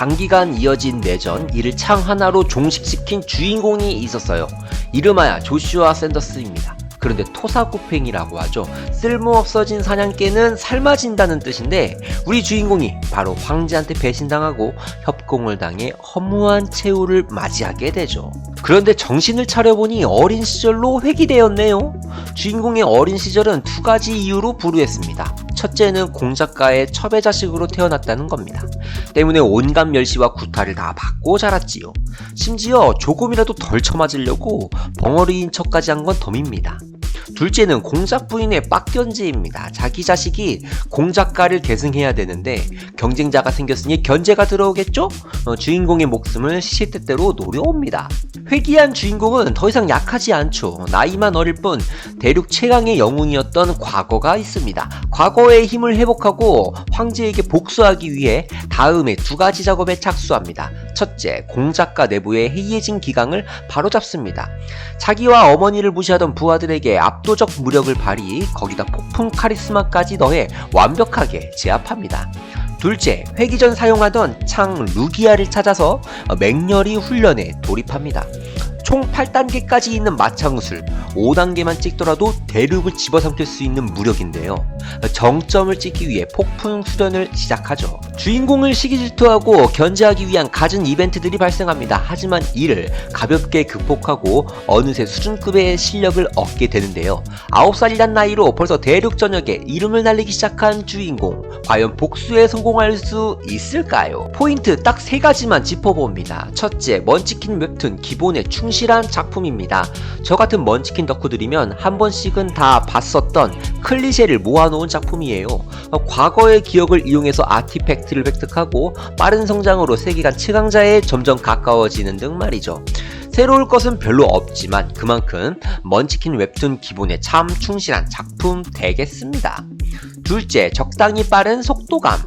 장기간 이어진 내전 이를 창 하나로 종식시킨 주인공이 있었어요. 이름하여 조슈아 샌더스입니다. 그런데 토사구팽이라고 하죠. 쓸모없어진 사냥개는 삶아진다는 뜻인데 우리 주인공이 바로 황제한테 배신당하고 협공을 당해 허무한 최후를 맞이하게 되죠. 그런데 정신을 차려보니 어린 시절로 회귀되었네요. 주인공의 어린 시절은 두 가지 이유로 불우했습니다. 첫째는 공작가의 첩의 자식으로 태어났다는 겁니다. 때문에 온갖 멸시와 구타를 다 받고 자랐지요. 심지어 조금이라도 덜 처맞으려고 벙어리인 척까지 한 건 덤입니다. 둘째는 공작 부인의 빡견제입니다. 자기 자식이 공작가를 계승해야 되는데 경쟁자가 생겼으니 견제가 들어오겠죠? 어, 주인공의 목숨을 시시때때로 노려옵니다. 회귀한 주인공은 더 이상 약하지 않죠. 나이만 어릴 뿐 대륙 최강의 영웅이었던 과거가 있습니다. 과거의 힘을 회복하고 황제에게 복수하기 위해 다음에 두 가지 작업에 착수합니다. 첫째, 공작가 내부의 해이해진 기강을 바로잡습니다. 자기와 어머니를 무시하던 부하들에게 압도 적 무력을 발휘, 거기다 폭풍 카리스마까지 더해 완벽하게 제압합니다. 둘째, 회기 전 사용하던 창 루기아를 찾아서 맹렬히 훈련에 돌입합니다. 총 8단계까지 있는 마창술, 5단계만 찍더라도 대륙을 집어삼킬 수 있는 무력인데요. 정점을 찍기 위해 폭풍 수련을 시작하죠. 주인공을 시기 질투하고 견제하기 위한 갖은 이벤트들이 발생합니다. 하지만 이를 가볍게 극복하고 어느새 수준급의 실력을 얻게 되는데요. 9살이란 나이로 벌써 대륙 전역에 이름을 날리기 시작한 주인공. 과연 복수에 성공할 수 있을까요? 포인트 딱 세 가지만 짚어봅니다. 첫째, 먼치킨 웹툰 기본에 충실한 작품입니다. 저 같은 먼치킨 덕후들이면 한 번씩은 다 봤었던 클리셰를 모아놓은 작품이에요. 어, 과거의 기억을 이용해서 아티팩트를 획득하고 빠른 성장으로 세계관 최강자에 점점 가까워지는 등 말이죠. 새로울 것은 별로 없지만 그만큼 먼치킨 웹툰 기본에 참 충실한 작품 되겠습니다. 둘째, 적당히 빠른 속도감.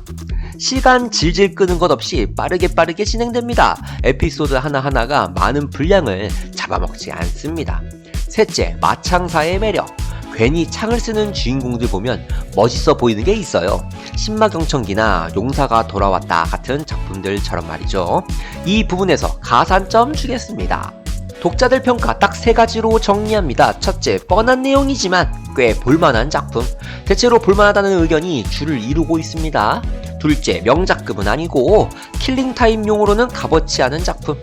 시간 질질 끄는 것 없이 빠르게 빠르게 진행됩니다. 에피소드 하나하나가 많은 분량을 잡아먹지 않습니다. 셋째, 마창사의 매력. 괜히 창을 쓰는 주인공들 보면 멋있어 보이는 게 있어요. 신마경청기나 용사가 돌아왔다 같은 작품들처럼 말이죠. 이 부분에서 가산점 주겠습니다. 독자들 평가 딱 세 가지로 정리합니다. 첫째, 뻔한 내용이지만 꽤 볼만한 작품. 대체로 볼만하다는 의견이 줄을 이루고 있습니다. 둘째, 명작급은 아니고 킬링타임용으로는 값어치 않은 작품.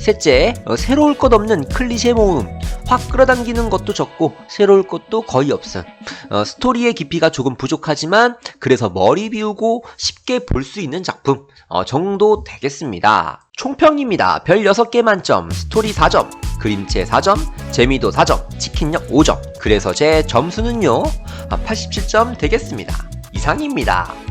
셋째, 어, 새로울 것 없는 클리셰 모음. 확 끌어당기는 것도 적고 새로울 것도 거의 없음. 어, 스토리의 깊이가 조금 부족하지만 그래서 머리 비우고 쉽게 볼 수 있는 작품 어, 정도 되겠습니다. 총평입니다. 별 6개 만점, 스토리 4점, 그림체 4점, 재미도 4점, 치킨력 5점. 그래서 제 점수는요, 아, 87점 되겠습니다. 이상입니다.